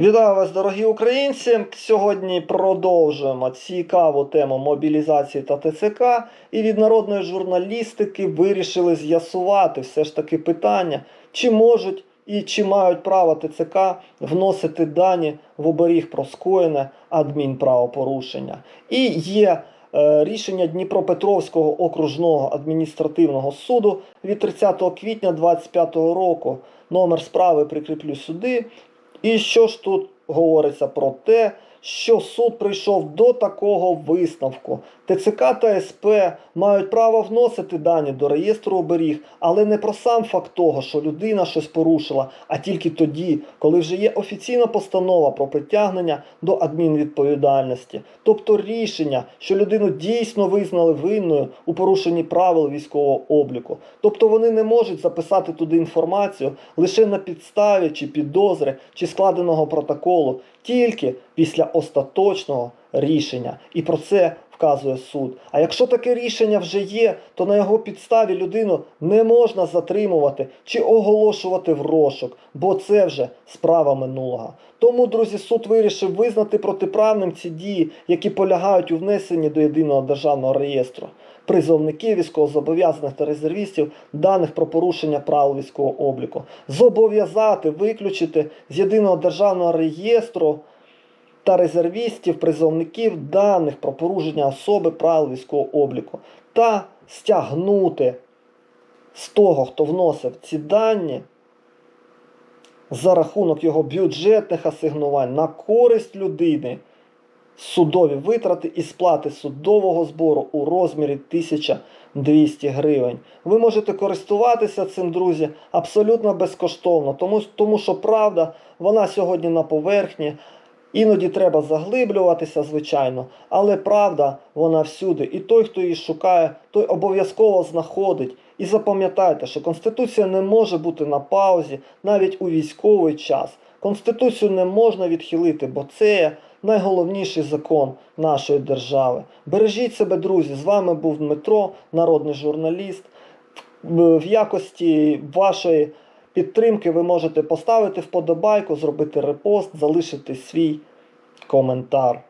Вітаю вас, дорогі українці. Сьогодні продовжуємо цікаву тему мобілізації та ТЦК. І від народної журналістики вирішили з'ясувати все ж таки питання, чи можуть і чи мають право ТЦК вносити дані в оберіг про скоєне адмінправопорушення. І є е, рішення Дніпропетровського окружного адміністративного суду від 30 квітня 2025 року. Номер справи прикріплю сюди. І що ж тут говориться про те, що суд прийшов до такого висновку. ТЦК та СП мають право вносити дані до реєстру оберіг, але не про сам факт того, що людина щось порушила, а тільки тоді, коли вже є офіційна постанова про притягнення до адмінвідповідальності. Тобто рішення, що людину дійсно визнали винною у порушенні правил військового обліку. Тобто вони не можуть записати туди інформацію лише на підставі чи підозри, чи складеного протоколу, тільки після остаточного рішення. І про це вказує суд. А якщо таке рішення вже є, то на його підставі людину не можна затримувати чи оголошувати в розшук, бо це вже справа минулого. Тому, друзі, суд вирішив визнати протиправним ці дії, які полягають у внесенні до єдиного державного реєстру. Призовників, військовозобов'язаних та резервістів даних про порушення правил військового обліку, зобов'язати виключити з єдиного державного реєстру та резервістів, призовників даних про порушення особи правил військового обліку та стягнути з того, хто вносив ці дані за рахунок його бюджетних асигнувань на користь людини судові витрати і сплати судового збору у розмірі 1200 гривень. Ви можете користуватися цим, друзі, абсолютно безкоштовно, тому, тому що правда, вона сьогодні на поверхні. Іноді треба заглиблюватися, звичайно, але правда вона всюди. І той, хто її шукає, той обов'язково знаходить. І запам'ятайте, що Конституція не може бути на паузі навіть у військовий час. Конституцію не можна відхилити, бо це найголовніший закон нашої держави. Бережіть себе, друзі. З вами був Дмитро, народний журналіст. В якості вашої підтримки ви можете поставити вподобайку, зробити репост, залишити свій коментар.